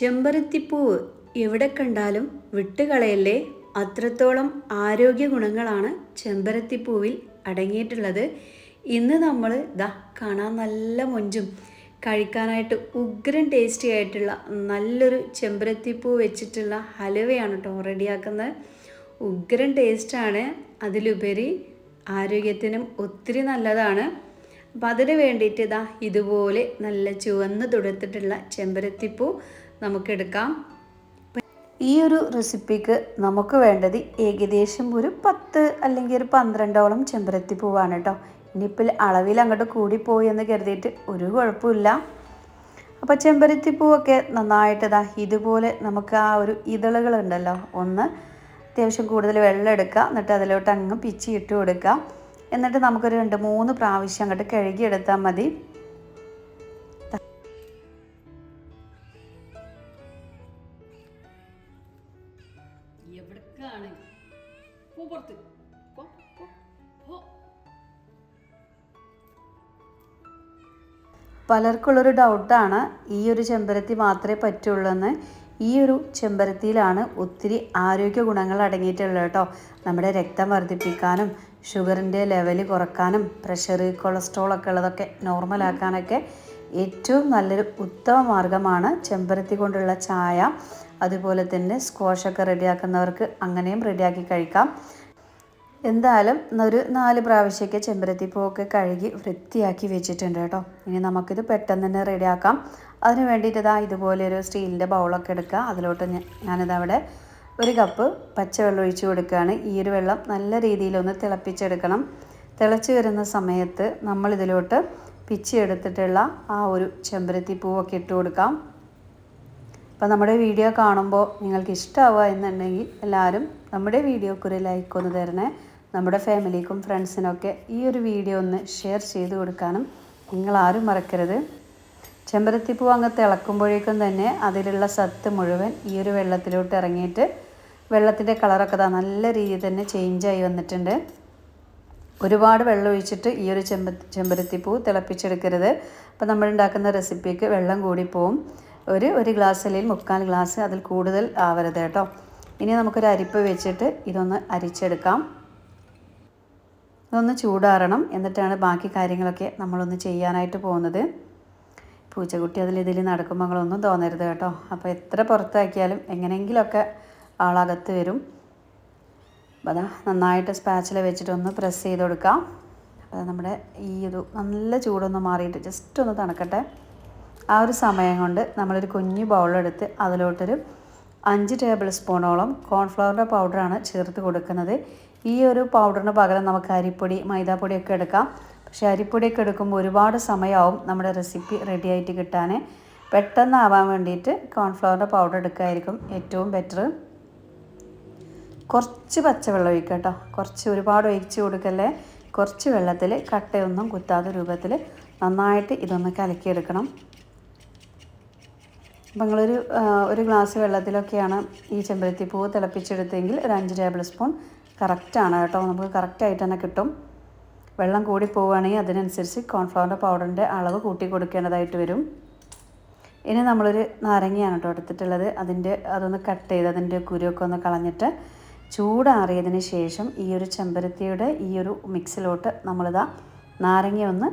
ചെമ്പരത്തിപ്പൂവ് എവിടെ കണ്ടാലും വിട്ടുകളയല്ലേ? അത്രത്തോളം ആരോഗ്യ ഗുണങ്ങളാണ് ചെമ്പരത്തിപ്പൂവിൽ അടങ്ങിയിട്ടുള്ളത്. ഇന്ന് നമ്മൾ ദാ കാണാൻ നല്ല മൊഞ്ചും കഴിക്കാനായിട്ട് ഉഗ്രൻ ടേസ്റ്റി ആയിട്ടുള്ള നല്ലൊരു ചെമ്പരത്തിപ്പൂ വെച്ചിട്ടുള്ള ഹലുവയാണ് കേട്ടോ റെഡിയാക്കുന്നത്. ഉഗ്രൻ ടേസ്റ്റാണ് അതിലുപരി ആരോഗ്യത്തിനും ഒത്തിരി നല്ലതാണ്. അപ്പം അതിന് വേണ്ടിയിട്ട് ഇതാ ഇതുപോലെ നല്ല ചുവന്ന് തുടുത്തിട്ടുള്ള ചെമ്പരത്തിപ്പൂ നമുക്കെടുക്കാം. ഈ ഒരു റെസിപ്പിക്ക് നമുക്ക് വേണ്ടത് ഏകദേശം ഒരു പത്ത് അല്ലെങ്കിൽ ഒരു പന്ത്രണ്ടോളം ചെമ്പരത്തി പൂവാണ് കേട്ടോ. ഇനിയിപ്പോൾ അളവിൽ അങ്ങോട്ട് കൂടിപ്പോയി എന്ന് കരുതിയിട്ട് ഒരു കുഴപ്പമില്ല. അപ്പോൾ ചെമ്പരത്തി പൂവൊക്കെ നന്നായിട്ട് ഇതാ ഇതുപോലെ നമുക്ക് ആ ഒരു ഇതളുകളുണ്ടല്ലോ ഒന്ന് അത്യാവശ്യം കൂടുതൽ വെള്ളം എടുക്കുക. എന്നിട്ട് അതിലോട്ട് അങ്ങ് പിച്ചി ഇട്ട് കൊടുക്കുക. എന്നിട്ട് നമുക്കൊരു രണ്ട് മൂന്ന് പ്രാവശ്യം അങ്ങോട്ട് കഴുകിയെടുത്താൽ മതി. പോ പോ പോ പലർക്കുള്ളൊരു ഡൗട്ടാണ് ഈ ഒരു ചെമ്പരത്തി മാത്രമേ പറ്റുള്ളൂ എന്ന് ഈ ഒരു ചെമ്പരത്തിയിലാണ് ഒത്തിരി ആരോഗ്യ ഗുണങ്ങൾ അടങ്ങിയിട്ടുള്ളത് കേട്ടോ. നമ്മുടെ രക്തം വർദ്ധിപ്പിക്കാനും ഷുഗറിന്റെ ലെവൽ കുറക്കാനും പ്രഷർ കൊളസ്ട്രോൾ ഒക്കെ ഉള്ളതൊക്കെ നോർമലാക്കാനൊക്കെ ഏറ്റവും നല്ലൊരു ഉത്തമ മാർഗമാണ് ചെമ്പരത്തി കൊണ്ടുള്ള ചായ. അതുപോലെ തന്നെ സ്ക്വാഷൊക്കെ റെഡിയാക്കുന്നവർക്ക് അങ്ങനെയും റെഡിയാക്കി കഴിക്കാം. എന്തായാലും ഒരു നാല് പ്രാവശ്യമൊക്കെ ചെമ്പരത്തി പൂവൊക്കെ കഴുകി വൃത്തിയാക്കി വെച്ചിട്ടുണ്ട് കേട്ടോ. ഇനി നമുക്കിത് പെട്ടെന്ന് തന്നെ റെഡിയാക്കാം. അതിന് വേണ്ടിയിട്ട് ഇതാ ഇതുപോലെ ഒരു സ്റ്റീലിന്റെ ബൗളൊക്കെ എടുക്കുക. അതിലോട്ട് ഞാൻ ഞാനിത് അവിടെ ഒരു കപ്പ് പച്ചവെള്ളം ഒഴിച്ചു കൊടുക്കുകയാണ്. ഈ ഒരു വെള്ളം നല്ല രീതിയിലൊന്ന് തിളപ്പിച്ചെടുക്കണം. തിളച്ച് വരുന്ന സമയത്ത് നമ്മളിതിലോട്ട് പിച്ചെടുത്തിട്ടുള്ള ആ ഒരു ചെമ്പരത്തി പൂവൊക്കെ ഇട്ട് കൊടുക്കാം. അപ്പോൾ നമ്മുടെ വീഡിയോ കാണുമ്പോൾ നിങ്ങൾക്ക് ഇഷ്ടമാവുക എന്നുണ്ടെങ്കിൽ എല്ലാവരും നമ്മുടെ വീഡിയോക്ക് ഒരു ലൈക്ക് ഒന്ന് തരണേ. നമ്മുടെ ഫാമിലിക്കും ഫ്രണ്ട്സിനൊക്കെ ഈ ഒരു വീഡിയോ ഒന്ന് ഷെയർ ചെയ്ത് കൊടുക്കാനും നിങ്ങൾ ആരും മറക്കരുത് ചെമ്പരത്തിപ്പൂ അങ്ങ് തിളക്കുമ്പോഴേക്കും തന്നെ അതിലുള്ള സത്ത് മുഴുവൻ ഈ ഒരു വെള്ളത്തിലോട്ട് ഇറങ്ങിയിട്ട് വെള്ളത്തിന്റെ കളറൊക്കെ താ നല്ല രീതിയിൽ തന്നെ ചേഞ്ചായി വന്നിട്ടുണ്ട്. ഒരുപാട് വെള്ളം ഒഴിച്ചിട്ട് ഈ ഒരു ചെമ്പ ചെമ്പരത്തിപ്പൂ തിളപ്പിച്ചെടുക്കരുത്. അപ്പോൾ നമ്മൾ ഉണ്ടാക്കുന്ന റെസിപ്പിക്ക് വെള്ളം കൂടി പോവും. ഒരു ഒരു ഗ്ലാസ് അല്ലെങ്കിൽ മുക്കാൽ ഗ്ലാസ് അതിൽ കൂടുതൽ ആവരുത് കേട്ടോ. ഇനി നമുക്കൊരു അരിപ്പ് വെച്ചിട്ട് ഇതൊന്ന് അരിച്ചെടുക്കാം. ഇതൊന്ന് ചൂടാറണം. എന്നിട്ടാണ് ബാക്കി കാര്യങ്ങളൊക്കെ നമ്മളൊന്ന് ചെയ്യാനായിട്ട് പോകുന്നത്. പൂച്ചക്കുട്ടി അതിൽ ഇതിൽ നടക്കുമ്പോൾ നിങ്ങളൊന്നും തോന്നരുത് കേട്ടോ. അപ്പോൾ എത്ര പുറത്താക്കിയാലും എങ്ങനെയെങ്കിലുമൊക്കെ ആളകത്ത് വരും. അപ്പോൾ അതാ നന്നായിട്ട് സ്പാച്ചിൽ വെച്ചിട്ടൊന്ന് പ്രസ് ചെയ്ത് കൊടുക്കാം. അപ്പോൾ നമ്മുടെ ഈ ഒരു നല്ല ചൂടൊന്ന് മാറിയിട്ട് ജസ്റ്റ് ഒന്ന് തണക്കട്ടെ. ആ ഒരു സമയം കൊണ്ട് നമ്മളൊരു കുഞ്ഞു ബൗളെടുത്ത് അതിലോട്ടൊരു അഞ്ച് ടേബിൾ സ്പൂണോളം കോൺഫ്ലവറിന്റെ പൗഡറാണ് ചേർത്ത് കൊടുക്കുന്നത്. ഈ ഒരു പൗഡറിന് പകരം നമുക്ക് അരിപ്പൊടി മൈദാപ്പൊടിയൊക്കെ എടുക്കാം. പക്ഷേ അരിപ്പൊടിയൊക്കെ എടുക്കുമ്പോൾ ഒരുപാട് സമയമാവും നമ്മുടെ റെസിപ്പി റെഡി ആയിട്ട് കിട്ടാൻ പെട്ടെന്നാവാൻ വേണ്ടിയിട്ട് കോൺഫ്ലവറിന്റെ പൗഡർ എടുക്കുകയായിരിക്കും ഏറ്റവും ബെറ്റർ കുറച്ച് പച്ചവെള്ളം ഒഴിക്കുക കേട്ടോ. കുറച്ച് ഒരുപാട് ഒഴിച്ച് കൊടുക്കല്ലേ? കുറച്ച് വെള്ളത്തിൽ കട്ടയൊന്നും കുത്താത്ത രൂപത്തിൽ നന്നായിട്ട് ഇതൊന്ന് കലക്കിയെടുക്കണം. അപ്പം നിങ്ങളൊരു ഒരു ഗ്ലാസ് വെള്ളത്തിലൊക്കെയാണ് ഈ ചെമ്പരത്തി പൂവ് തിളപ്പിച്ചെടുത്തെങ്കിൽ ഒരു അഞ്ച് ടേബിൾ സ്പൂൺ കറക്റ്റാണ് കേട്ടോ. നമുക്ക് കറക്റ്റായിട്ട് തന്നെ കിട്ടും. വെള്ളം കൂടി പോവുകയാണെങ്കിൽ അതിനനുസരിച്ച് കോൺഫ്ലവറിന്റെ പൗഡറിന്റെ അളവ് കൂട്ടി കൊടുക്കേണ്ടതായിട്ട് വരും. ഇനി നമ്മളൊരു നാരങ്ങയാണ് കേട്ടോ എടുത്തിട്ടുള്ളത്. അതിന്റെ അതൊന്ന് കട്ട് ചെയ്ത് അതിന്റെ കുരുവൊക്കെ ഒന്ന് കളഞ്ഞിട്ട് ചൂടാറിയതിന് ശേഷം ഈ ഒരു ചെമ്പരത്തിയുടെ ഈ ഒരു മിക്സിലോട്ട് നമ്മളിതാ നാരങ്ങ ഒന്ന്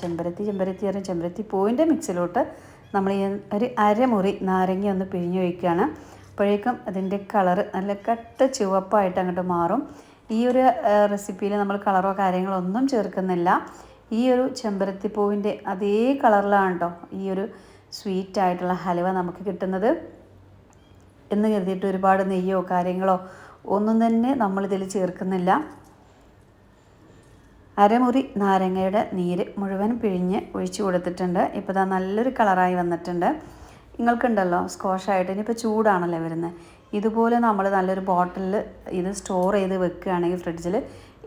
ചെമ്പരത്തി ചെമ്പരത്തി അറിയാം ചെമ്പരത്തി പൂവിന്റെ മിക്സിലോട്ട് നമ്മൾ ഈ ഒരു അരമുറി നാരങ്ങ ഒന്ന് പിഴിഞ്ഞൊഴിക്കുകയാണ് അപ്പോഴേക്കും അതിന്റെ കളറ് നല്ല കട്ട ചുവപ്പായിട്ട് അങ്ങോട്ട് മാറും. ഈ ഒരു റെസിപ്പിയിൽ നമ്മൾ കളറോ കാര്യങ്ങളോ ഒന്നും ചേർക്കുന്നില്ല. ഈ ഒരു ചെമ്പരത്തി പൂവിന്റെ അതേ കളറിലാണ് കേട്ടോ ഈ ഒരു സ്വീറ്റ് ആയിട്ടുള്ള ഹലുവ നമുക്ക് കിട്ടുന്നത്. എന്ന് കരുതിയിട്ട് ഒരുപാട് നെയ്യോ കാര്യങ്ങളോ ഒന്നും തന്നെ നമ്മളിതിൽ ചേർക്കുന്നില്ല. അരമുറി നാരങ്ങയുടെ നീര് മുഴുവൻ പിഴിഞ്ഞ് ഒഴിച്ചു കൊടുത്തിട്ടുണ്ട്. ഇപ്പോൾ ഇതാ നല്ലൊരു കളറായി വന്നിട്ടുണ്ട്. നിങ്ങൾക്കുണ്ടല്ലോ സ്കോഷായിട്ട് ഇനിയിപ്പോൾ ചൂടാണല്ലേ വരുന്നത്. ഇതുപോലെ നമ്മൾ നല്ലൊരു ബോട്ടിലിൽ ഇത് സ്റ്റോർ ചെയ്ത് വെക്കുകയാണെങ്കിൽ ഫ്രിഡ്ജിൽ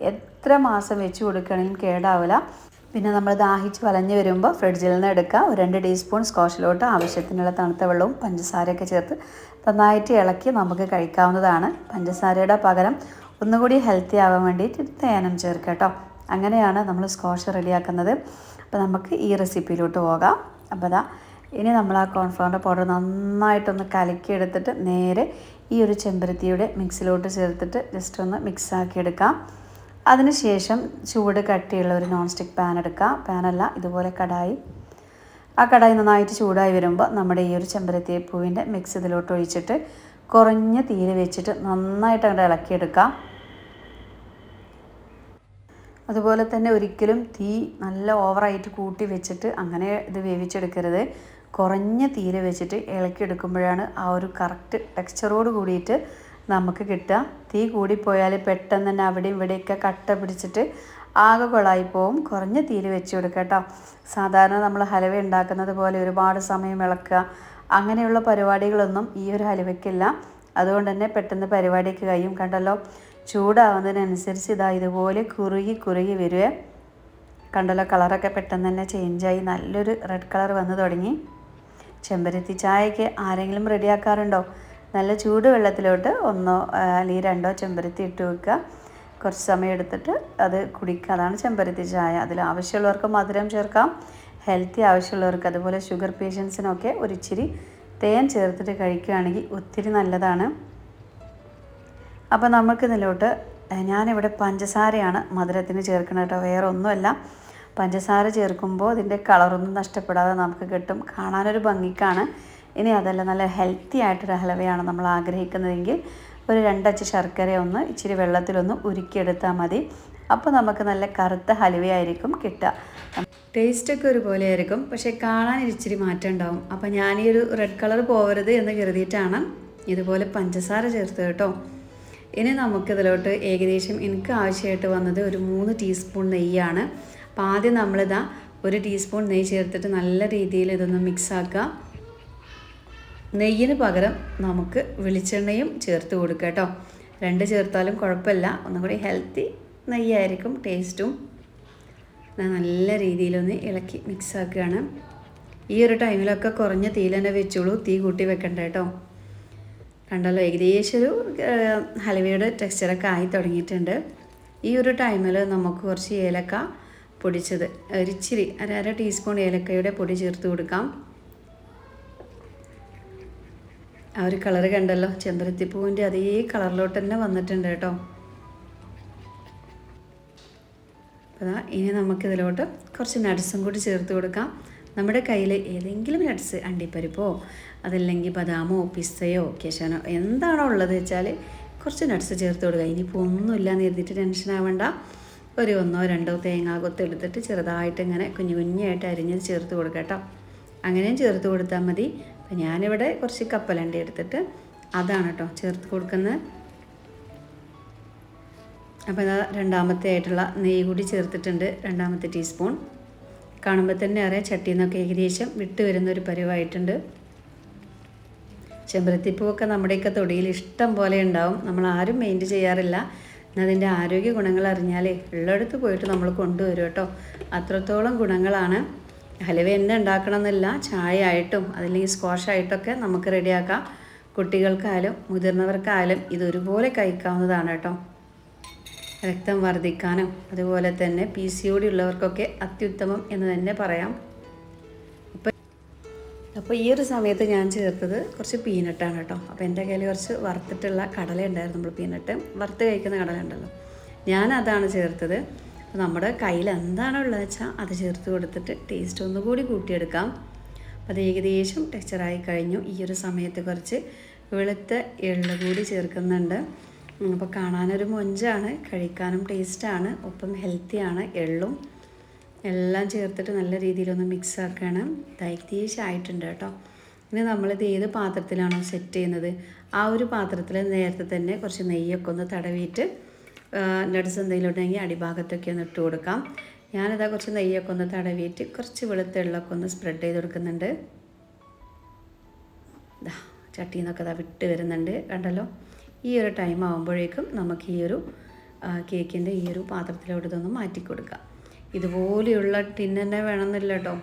എത്ര മാസം വെച്ച് കൊടുക്കുകയാണെങ്കിലും കേടാവില്ല. പിന്നെ നമ്മൾ ദാഹിച്ച് വലഞ്ഞ് വരുമ്പോൾ ഫ്രിഡ്ജിൽ നിന്ന് എടുക്കുക. ഒരു രണ്ട് ടീസ്പൂൺ സ്കോഷിലോട്ട് ആവശ്യത്തിനുള്ള തണുത്ത വെള്ളവും പഞ്ചസാരയൊക്കെ ചേർത്ത് നന്നായിട്ട് ഇളക്കി നമുക്ക് കഴിക്കാവുന്നതാണ്. പഞ്ചസാരയുടെ പകരം ഒന്നുകൂടി ഹെൽത്തി ആവാൻ വേണ്ടിയിട്ട് തേനം ചേർക്കുക കേട്ടോ. അങ്ങനെയാണ് നമ്മൾ സ്കോഷ് റെഡിയാക്കുന്നത് അപ്പോൾ നമുക്ക് ഈ റെസിപ്പിയിലോട്ട് പോകാം. അപ്പോൾ അതാ ഇനി നമ്മൾ ആ കോൺഫ്ലവറിന്റെ പൗഡർ നന്നായിട്ടൊന്ന് കലക്കി എടുത്തിട്ട് നേരെ ഈ ഒരു ചെമ്പരത്തിയുടെ മിക്സിലോട്ട് ചേർത്തിട്ട് ജസ്റ്റ് ഒന്ന് മിക്സ് ആക്കി എടുക്കാം അതിനുശേഷം ചൂട് കട്ടിയുള്ള ഒരു നോൺ സ്റ്റിക്ക് പാൻ എടുക്കാം പാനല്ല ഇതുപോലെ കടായി. ആ കടായി നന്നായിട്ട് ചൂടായി വരുമ്പോൾ നമ്മുടെ ഈ ഒരു ചെമ്പരത്തി പൂവിന്റെ മിക്സ് ഇതിലോട്ട് ഒഴിച്ചിട്ട് കുറഞ്ഞ തീര് വെച്ചിട്ട് നന്നായിട്ട് അങ്ങോട്ട് ഇളക്കിയെടുക്കാം. അതുപോലെ തന്നെ ഒരിക്കലും തീ നല്ല ഓവറായിട്ട് കൂട്ടി വെച്ചിട്ട് അങ്ങനെ ഇത് വേവിച്ചെടുക്കരുത്. കുറഞ്ഞ തീരെ വെച്ചിട്ട് ഇളക്കിയെടുക്കുമ്പോഴാണ് ആ ഒരു കറക്റ്റ് ടെക്സ്ചറോട് കൂടിയിട്ട് നമുക്ക് കിട്ടുക. തീ കൂടിപ്പോയാൽ പെട്ടെന്ന് തന്നെ അവിടെയും ഇവിടെയൊക്കെ കട്ട പിടിച്ചിട്ട് ആകെ കൊളായി പോവും. കുറഞ്ഞ തീര് വെച്ച് കൊടുക്കുക കേട്ടോ. സാധാരണ നമ്മൾ ഹലവ ഉണ്ടാക്കുന്നത് പോലെ ഒരുപാട് സമയം ഇളക്കുക. അങ്ങനെയുള്ള പരിപാടികളൊന്നും ഈ ഒരു ഹലുവയ്ക്കില്ല. അതുകൊണ്ട് തന്നെ പെട്ടെന്ന് പരിപാടിക്ക് കഴിയും. കണ്ടല്ലോ? ചൂടാവുന്നതിനനുസരിച്ച് ഇതാ ഇതുപോലെ കുറുകി കുറുകി വരുവേ. കണ്ടല്ലോ? കളറൊക്കെ പെട്ടെന്ന് തന്നെ ചേഞ്ചായി നല്ലൊരു റെഡ് കളർ വന്ന് തുടങ്ങി. ചെമ്പരത്തി ചായക്ക് ആരെങ്കിലും റെഡിയാക്കാറുണ്ടോ? നല്ല ചൂട് വെള്ളത്തിലോട്ട് ഒന്നോ അല്ലെങ്കിൽ രണ്ടോ ചെമ്പരത്തി ഇട്ട് വെക്കുക. കുറച്ച് സമയം എടുത്തിട്ട് അത് കുടിക്കുക. അതാണ് ചെമ്പരത്തി ചായ. അതിൽ ആവശ്യമുള്ളവർക്ക് മധുരം ചേർക്കാം ഹെൽത്തി ആവശ്യമുള്ളവർക്ക്. അതുപോലെ ഷുഗർ പേഷ്യൻസിനൊക്കെ ഒരിച്ചിരി തേൻ ചേർത്തിട്ട് കഴിക്കുകയാണെങ്കിൽ ഒത്തിരി നല്ലതാണ്. അപ്പോൾ നമുക്കിതിലോട്ട് ഞാനിവിടെ പഞ്ചസാരയാണ് മധുരത്തിന് ചേർക്കുന്നത് കേട്ടോ. വേറെ ഒന്നുമല്ല പഞ്ചസാര ചേർക്കുമ്പോൾ ഇതിന്റെ കളറൊന്നും നഷ്ടപ്പെടാതെ നമുക്ക് കിട്ടും. കാണാനൊരു ഭംഗിക്കാണ്. ഇനി അതല്ല നല്ല ഹെൽത്തി ആയിട്ടൊരു ഹലവയാണ് നമ്മൾ ആഗ്രഹിക്കുന്നതെങ്കിൽ ഒരു രണ്ടച്ച് ശർക്കര ഒന്ന് ഇച്ചിരി വെള്ളത്തിലൊന്ന് ഉരുക്കിയെടുത്താൽ മതി. അപ്പോൾ നമുക്ക് നല്ല കറുത്ത ഹലുവയായിരിക്കും കിട്ടുക. ടേസ്റ്റൊക്കെ ഒരുപോലെ ആയിരിക്കും പക്ഷേ കാണാൻ ഇച്ചിരി മാറ്റം ഉണ്ടാവും. അപ്പോൾ ഞാൻ ഈ ഒരു റെഡ് കളർ പോകരുത് എന്ന് കരുതിയിട്ടാണ് ഇതുപോലെ പഞ്ചസാര ചേർത്ത് കേട്ടോ. ഇനി നമുക്കിതിലോട്ട് ഏകദേശം എനിക്ക് ആവശ്യമായിട്ട് വന്നത് ഒരു മൂന്ന് ടീസ്പൂൺ നെയ്യാണ്. അപ്പോൾ ആദ്യം നമ്മളിതാ ഒരു ടീസ്പൂൺ നെയ്യ് ചേർത്തിട്ട് നല്ല രീതിയിൽ ഇതൊന്ന് മിക്സ് ആക്കുക നെയ്യിന് പകരം നമുക്ക് വെളിച്ചെണ്ണയും ചേർത്ത് കൊടുക്കുക കേട്ടോ രണ്ട് ചേർത്താലും കുഴപ്പമില്ല. ഒന്നും കൂടി ഹെൽത്തി നെയ്യായിരിക്കും ടേസ്റ്റും നല്ല രീതിയിലൊന്ന് ഇളക്കി മിക്സാക്കുകയാണ് ഈ ഒരു ടൈമിലൊക്കെ കുറഞ്ഞ തീയിൽ തന്നെ വെച്ചോളൂ. തീ കൂട്ടി വെക്കണ്ട കേട്ടോ കണ്ടല്ലോ ഏകദേശം ഒരു ഹലുവയുടെ ടെക്സ്ചറൊക്കെ ആയി തുടങ്ങിയിട്ടുണ്ട്. ഈ ഒരു ടൈമിൽ നമുക്ക് കുറച്ച് ഏലക്ക പൊടിച്ചത്. ഒരിച്ചിരി അരര അര ടീസ്പൂൺ ഏലക്കയുടെ പൊടി ചേർത്ത് കൊടുക്കാം. ആ ഒരു കളറ് കണ്ടല്ലോ ചെമ്പരത്തിപ്പൂവിന്റെ അതേ കളറിലോട്ട് തന്നെ വന്നിട്ടുണ്ട് കേട്ടോ. അപ്പോൾ ഇനി നമുക്കിതിലോട്ട് കുറച്ച് നട്സും കൂടി ചേർത്ത് കൊടുക്കാം. നമ്മുടെ കയ്യിൽ ഏതെങ്കിലും നട്സ് അണ്ടിപ്പരിപ്പോ അതല്ലെങ്കിൽ ബദാമോ പിസ്തയോ കേശാനോ എന്താണോ ഉള്ളത് വെച്ചാൽ കുറച്ച് നട്സ് ചേർത്ത് കൊടുക്കുക. ഇനിയിപ്പോൾ ഒന്നുമില്ല എന്ന് എഴുതിയിട്ട് ടെൻഷൻ ആവണ്ട. ഒരു ഒന്നോ രണ്ടോ തേങ്ങ കൊത്തെടുത്തിട്ട് ചെറുതായിട്ട് ഇങ്ങനെ കുഞ്ഞു കുഞ്ഞായിട്ട് അരിഞ്ഞത് ചേർത്ത് കൊടുക്കുക കേട്ടോ. അങ്ങനെയും ചേർത്ത് കൊടുത്താൽ മതി. അപ്പം ഞാനിവിടെ കുറച്ച് കപ്പലണ്ടി എടുത്തിട്ട് അതാണ് കേട്ടോ ചേർത്ത് കൊടുക്കുന്നത്. അപ്പോൾ ഇതാ രണ്ടാമത്തെ ആയിട്ടുള്ള നെയ്യ് കൂടി ചേർത്തിട്ടുണ്ട് രണ്ടാമത്തെ ടീസ്പൂൺ. കാണുമ്പോൾ തന്നെ അറിയാം ചട്ടിയിൽ നിന്നൊക്കെ ഏകദേശം വിട്ട് വരുന്ന ഒരു പരിവായിട്ടുണ്ട്. ചെമ്പരത്തിപ്പൂവൊക്കെ നമ്മുടെയൊക്കെ തൊടിയിൽ ഇഷ്ടം പോലെ ഉണ്ടാവും. നമ്മൾ ആരും മെയിന്റ് ചെയ്യാറില്ല. അതിന്റെ ആരോഗ്യ ഗുണങ്ങൾ അറിഞ്ഞാലേ ഉള്ളിടത്ത് പോയിട്ട് നമ്മൾ കൊണ്ടുവരും കേട്ടോ. അത്രത്തോളം ഗുണങ്ങളാണ്. ഹലുവ എന്ത് ഉണ്ടാക്കണമെന്നില്ല ചായ ആയിട്ടും അതല്ലെങ്കിൽ സ്ക്വാഷ് ആയിട്ടൊക്കെ നമുക്ക് റെഡിയാക്കാം. കുട്ടികൾക്കായാലും മുതിർന്നവർക്കായാലും ഇതൊരുപോലെ കഴിക്കാവുന്നതാണ് കേട്ടോ. രക്തം വർദ്ധിക്കാനും അതുപോലെ തന്നെ പി സി ഒ ഡി ഉള്ളവർക്കൊക്കെ അത്യുത്തമം എന്ന് തന്നെ പറയാം. അപ്പോൾ ഈ ഒരു സമയത്ത് ഞാൻ ചേർത്തത് കുറച്ച് പീനട്ടാണ് കേട്ടോ. അപ്പോൾ എന്റെ കയ്യിൽ കുറച്ച് വറുത്തിട്ടുള്ള കടല ഉണ്ടായിരുന്നു നമ്മൾ പീനട്ട്. വറുത്ത് കഴിക്കുന്ന കടല ഉണ്ടല്ലോ ഞാൻ അതാണ് ചേർത്തത്. അപ്പോൾ നമ്മുടെ കയ്യിൽ എന്താണോ ഉള്ളത് വെച്ചാൽ അത് ചേർത്ത് കൊടുത്തിട്ട് ടേസ്റ്റ് ഒന്നുകൂടി കൂട്ടിയെടുക്കാം. അപ്പോൾ അത് ഏകദേശം ടെക്സ്ചറായി കഴിഞ്ഞു. ഈ ഒരു സമയത്ത് കുറച്ച് വെളുത്ത എള്ള് കൂടി ചേർക്കുന്നുണ്ട്. അപ്പോൾ കാണാനൊരു മൊഞ്ചാണ് കഴിക്കാനും ടേസ്റ്റാണ് ഒപ്പം ഹെൽത്തിയാണ് എള്ളും. എല്ലാം ചേർത്തിട്ട് നല്ല രീതിയിലൊന്ന് മിക്സ് ആക്കണം ഏകദേശം ആയിട്ടുണ്ട് കേട്ടോ. ഇനി നമ്മളിത് ഏത് പാത്രത്തിലാണോ സെറ്റ് ചെയ്യുന്നത്? ആ ഒരു പാത്രത്തിൽ നേരത്തെ തന്നെ കുറച്ച് നെയ്യൊക്കെ ഒന്ന് തടവിയിട്ട് നട്സ് എന്തെങ്കിലും ഉണ്ടെങ്കിൽ അടിഭാഗത്തൊക്കെ ഒന്ന് ഇട്ട് കൊടുക്കാം. ഞാനിതാ കുറച്ച് നെയ്യൊക്കെ ഒന്ന് തടവിയിട്ട് കുറച്ച് വെളുത്തുള്ളൊക്കെ ഒന്ന് സ്പ്രെഡ് ചെയ്ത് കൊടുക്കുന്നുണ്ട്. ദാ ചട്ടിയിൽ നിന്നൊക്കെ ദാ വിട്ട് വരുന്നുണ്ട് കണ്ടല്ലോ. ഈ ഒരു ടൈം ആകുമ്പോഴേക്കും നമുക്ക് ഈ ഒരു കേക്കിന്റെ ഈ ഒരു പാത്രത്തിലോട്ട് ഇതൊന്ന് മാറ്റി കൊടുക്കാം. ഇതുപോലെയുള്ള ടിൻ തന്നെ വേണമെന്നില്ല കേട്ടോ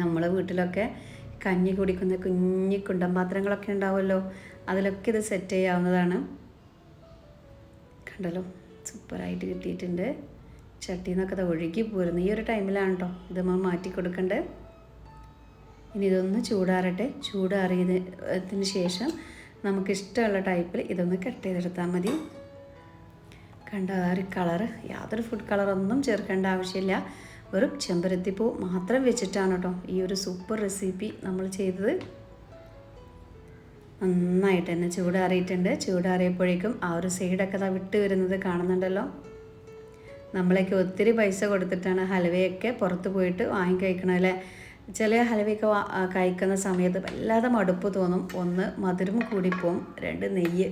നമ്മളെ വീട്ടിലൊക്കെ കഞ്ഞി കുടിക്കുന്ന കുഞ്ഞി കുണ്ടമ്പാത്രങ്ങളൊക്കെ ഉണ്ടാവുമല്ലോ. അതിലൊക്കെ ഇത് സെറ്റ് ചെയ്യാവുന്നതാണ്. കണ്ടല്ലോ? സൂപ്പറായിട്ട് കിട്ടിയിട്ടുണ്ട്. ചട്ടിയിൽ നിന്നൊക്കെ അത് ഒഴുകി പോരുന്നു. ഈ ഒരു ടൈമിലാണ് കേട്ടോ ഇത് നമ്മൾ മാറ്റി കൊടുക്കണ്ടേ. ഇനി ഇതൊന്ന് ചൂടാറട്ടെ. ചൂടാറിയതിന് ശേഷം നമുക്കിഷ്ടമുള്ള ടൈപ്പിൽ ഇതൊന്ന് കട്ട് ചെയ്തെടുത്താൽ മതി. കണ്ട ആ ഒരു കളറ് യാതൊരു ഫുഡ് കളറൊന്നും ചേർക്കേണ്ട ആവശ്യമില്ല. വെറും ചെമ്പരത്തിപ്പൂ മാത്രം വെച്ചിട്ടാണ് കേട്ടോ ഈ ഒരു സൂപ്പർ റെസിപ്പി നമ്മൾ ചെയ്തത്. നന്നായിട്ട് തന്നെ ചൂടാറിയിട്ടുണ്ട്. ചൂടാറിയപ്പോഴേക്കും ആ ഒരു സൈഡൊക്കെ ദാ വിട്ട് വരുന്നത് കാണുന്നുണ്ടല്ലോ. നമ്മളൊക്കെ ഒത്തിരി പൈസ കൊടുത്തിട്ടാണ് ഹൽവയൊക്കെ പുറത്ത് പോയിട്ട് വാങ്ങി കഴിക്കണം അല്ലേ? ചില ഹലവയൊക്കെ കഴിക്കുന്ന സമയത്ത് വല്ലാതെ മടുപ്പ് തോന്നും. ഒന്ന് മധുരം കൂടിപ്പോവും രണ്ട് നെയ്യ്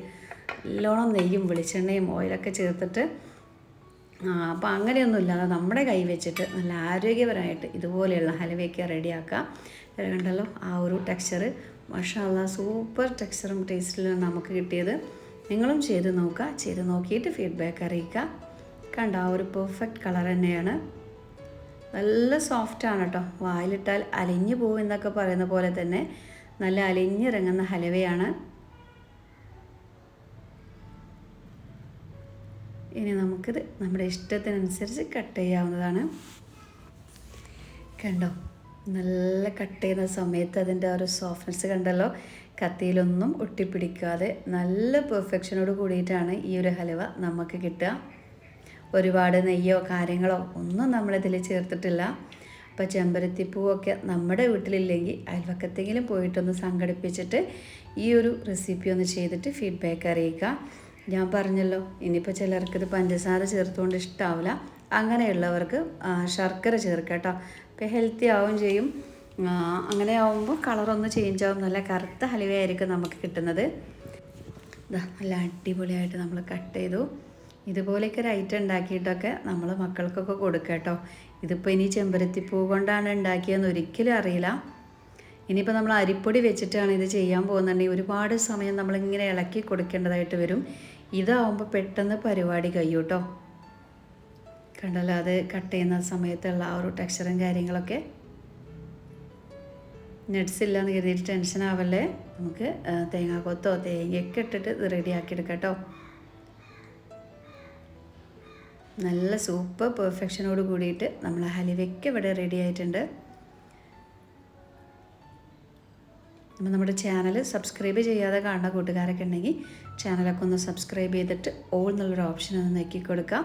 നല്ലോണം നെയ്യും വെളിച്ചെണ്ണയും ഓയിലൊക്കെ ചേർത്തിട്ട് അപ്പോൾ അങ്ങനെയൊന്നുമില്ലാതെ നമ്മുടെ കൈ വെച്ചിട്ട് നല്ല ആരോഗ്യപരമായിട്ട് ഇതുപോലെയുള്ള ഹൽവയൊക്കെ റെഡിയാക്കാം. കണ്ടല്ലോ? ആ ഒരു ടെക്സ്ചർ മഷാല്ല സൂപ്പർ ടെക്സ്ചറും ടേസ്റ്റിലും നമുക്ക് കിട്ടിയത്. നിങ്ങളും ചെയ്ത് നോക്കുക. ചെയ്ത് നോക്കിയിട്ട് ഫീഡ്ബാക്ക് അറിയിക്കുക. കണ്ട? ആ ഒരു പെർഫെക്റ്റ് കളർ തന്നെയാണ്. നല്ല സോഫ്റ്റാണ് കേട്ടോ വായിലിട്ടാൽ അലിഞ്ഞു പോകും എന്നൊക്കെ പറയുന്ന പോലെ തന്നെ നല്ല അലിഞ്ഞിറങ്ങുന്ന ഹലവയാണ് ഇനി നമുക്കിത് നമ്മുടെ ഇഷ്ടത്തിനനുസരിച്ച് കട്ട് ചെയ്യാവുന്നതാണ്. കണ്ടോ? നല്ല കട്ട് ചെയ്യുന്ന സമയത്ത് അതിന്റെ ആ ഒരു സോഫ്റ്റ്നെസ് കണ്ടല്ലോ? കത്തിയിലൊന്നും ഒട്ടിപ്പിടിക്കാതെ നല്ല പെർഫെക്ഷനോട് കൂടിയിട്ടാണ് ഈ ഒരു ഹലുവ നമുക്ക് കിട്ടുക. ഒരുപാട് നെയ്യോ കാര്യങ്ങളോ ഒന്നും നമ്മളിതിൽ ചേർത്തിട്ടില്ല. അപ്പോൾ ചെമ്പരത്തിപ്പൂവൊക്കെ നമ്മുടെ വീട്ടിലില്ലെങ്കിൽ അയൽവക്കത്തെങ്കിലും പോയിട്ടൊന്ന് സംഘടിപ്പിച്ചിട്ട് ഈ ഒരു റെസിപ്പി ഒന്ന് ചെയ്തിട്ട് ഫീഡ്ബാക്ക് അറിയിക്കുക. ഞാൻ പറഞ്ഞല്ലോ ഇനിയിപ്പോൾ ചിലർക്ക് ഇത് പഞ്ചസാര ചേർത്തുകൊണ്ട് ഇഷ്ടാവില്ല. അങ്ങനെയുള്ളവർക്ക് ശർക്കര ചേർക്കുക കേട്ടോ. അപ്പോൾ ഹെൽത്തി ആവും ചെയ്യും. അങ്ങനെ ആവുമ്പോൾ കളറൊന്ന് ചേഞ്ച് ആവും. നല്ല കറുത്ത ഹലുവയായിരിക്കും നമുക്ക് കിട്ടുന്നത്. നല്ല അടിപൊളിയായിട്ട് നമ്മൾ കട്ട് ചെയ്തു. ഇതുപോലെയൊക്കെ ഒരു ഉണ്ടാക്കിയിട്ടൊക്കെ നമ്മൾ മക്കൾക്കൊക്കെ കൊടുക്കുക കേട്ടോ. ഇതിപ്പോൾ ഇനി ചെമ്പരത്തിപ്പൂ കൊണ്ടാണ് ഉണ്ടാക്കിയതെന്ന് ഒരിക്കലും അറിയില്ല. ഇനിയിപ്പോൾ നമ്മൾ അരിപ്പൊടി വെച്ചിട്ടാണ് ഇത് ചെയ്യാൻ പോകുന്നുണ്ടെങ്കിൽ ഒരുപാട് സമയം നമ്മളിങ്ങനെ ഇളക്കി കൊടുക്കേണ്ടതായിട്ട് വരും. ഇതാവുമ്പോൾ പെട്ടെന്ന് പരിപാടി കഴിയൂട്ടോ. കണ്ടല്ലോ അത് കട്ട് ചെയ്യുന്ന സമയത്തുള്ള ആ ഒരു ടെക്സ്ചറും കാര്യങ്ങളൊക്കെ. നട്സ് ഇല്ലയെന്ന് കരുതിയിട്ട് ടെൻഷൻ ആവല്ലേ? നമുക്ക് തേങ്ങാക്കൊത്തോ തേങ്ങയൊക്കെ ഇട്ടിട്ട് ഇത് റെഡിയാക്കി എടുക്കാട്ടോ. കേട്ടോ നല്ല സൂപ്പർ പെർഫെക്ഷനോട് കൂടിയിട്ട് നമ്മൾ ഹലുവയ്ക്ക് ഇവിടെ റെഡി ആയിട്ടുണ്ട്. അപ്പോൾ നമ്മുടെ ചാനൽ സബ്സ്ക്രൈബ് ചെയ്യാതെ കാണുന്ന കൂട്ടുകാരൊക്കെ ഉണ്ടെങ്കിൽ ചാനലൊക്കെ ഒന്ന് സബ്സ്ക്രൈബ് ചെയ്തിട്ട് ഓൾ എന്നുള്ളൊരു ഓപ്ഷൻ ഒന്ന് നോക്കി കൊടുക്കാം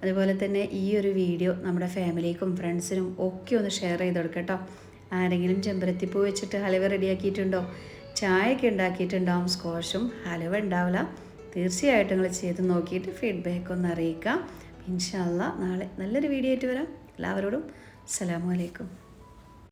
അതുപോലെ തന്നെ ഈ ഒരു വീഡിയോ നമ്മുടെ ഫാമിലിക്കും ഫ്രണ്ട്സിനും ഒക്കെ ഒന്ന് ഷെയർ ചെയ്ത് കൊടുക്കുക കേട്ടോ ആരെങ്കിലും ചെമ്പരത്തിപ്പൂ വെച്ചിട്ട് ഹലുവ റെഡിയാക്കിയിട്ടുണ്ടോ ചായയൊക്കെ ഉണ്ടാക്കിയിട്ടുണ്ടാവും സ്കോഷും ഹലുവ ഉണ്ടാവില്ല. തീർച്ചയായിട്ടും നിങ്ങൾ ചെയ്ത് നോക്കിയിട്ട് ഫീഡ്ബാക്ക് ഒന്ന് അറിയിക്കാം ഇൻഷാല്ല നാളെ നല്ലൊരു വീഡിയോ ആയിട്ട് വരാം. എല്ലാവരോടും അസ്സലാമു അലൈക്കും.